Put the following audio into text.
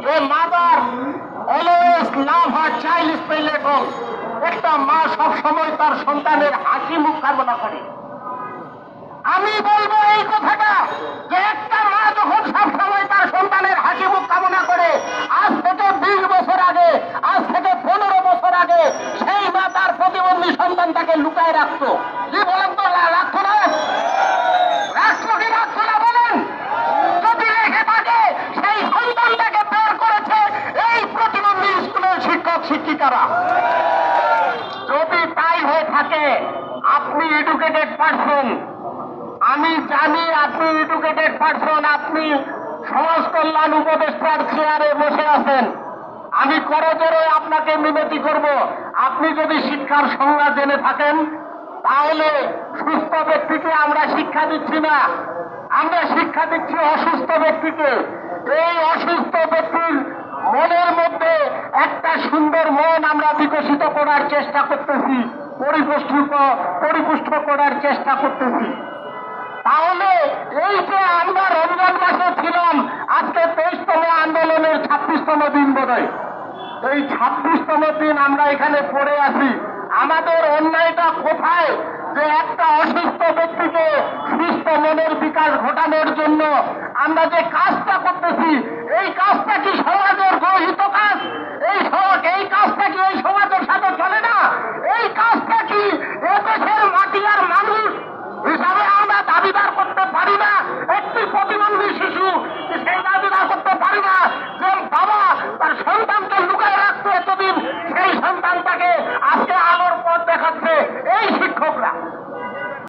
যে mother, always love her child spellable একটা মা সব সময় তার সন্তানের হাসি মুখ কামনা করে। আমি বলব এই কথাটা যে একটা মা যখন সব সময় তার সন্তানের হাসি মুখ কামনা করে, আজ থেকে বিশ বছর আগে, আজ থেকে পনেরো বছর আগে, সেই মা তার প্রতিবন্ধী সন্তানটাকে লুকায় রাখতো। কি বলেন তো রা- রাখতো না রাখতো কি রাখতো না বলেন যদি রেখে থাকে সেই সন্তানটাকে বের করেছে এই প্রতিবন্ধী স্কুলের শিক্ষিকারা যদি তাই হয়ে থাকে, আপনি এডুকেটেড পারসন আমি জানি আপনি এডুকেটেড পারসন আপনি সমাজ কল্যাণ উপদেষ্টার চেয়ারে বসে আছেন। আমি করজোরে আপনাকে মিনতি করব। আপনি যদি শিক্ষার সংজ্ঞা জেনে থাকেন, তাহলে সুস্থ ব্যক্তিকে আমরা শিক্ষা দিচ্ছি না। আমরা শিক্ষা দিচ্ছি অসুস্থ ব্যক্তিকে। এই অসুস্থ ব্যক্তির মনের মধ্যে একটা সুন্দর মন আমরা বিকশিত করার চেষ্টা করতেছি, পরিপুষ্ট পরিপুষ্ট করার চেষ্টা করতেছি। তাহলে এই যে আমরা রমজান মাসে ছিলাম, আজকে তেইশতম আন্দোলনের ছাব্বিশতম দিন বোধহয়। এই ছাব্বিশতম দিন আমরা এখানে পড়ে আছি। আমাদের অন্যায়টা কোথায়? যে একটা অসুস্থ ব্যক্তিকে সুস্থ মনের বিকাশ ঘটানোর জন্য আমরা যে কাজটা করতেছি, এই কাজটা কি সমাজের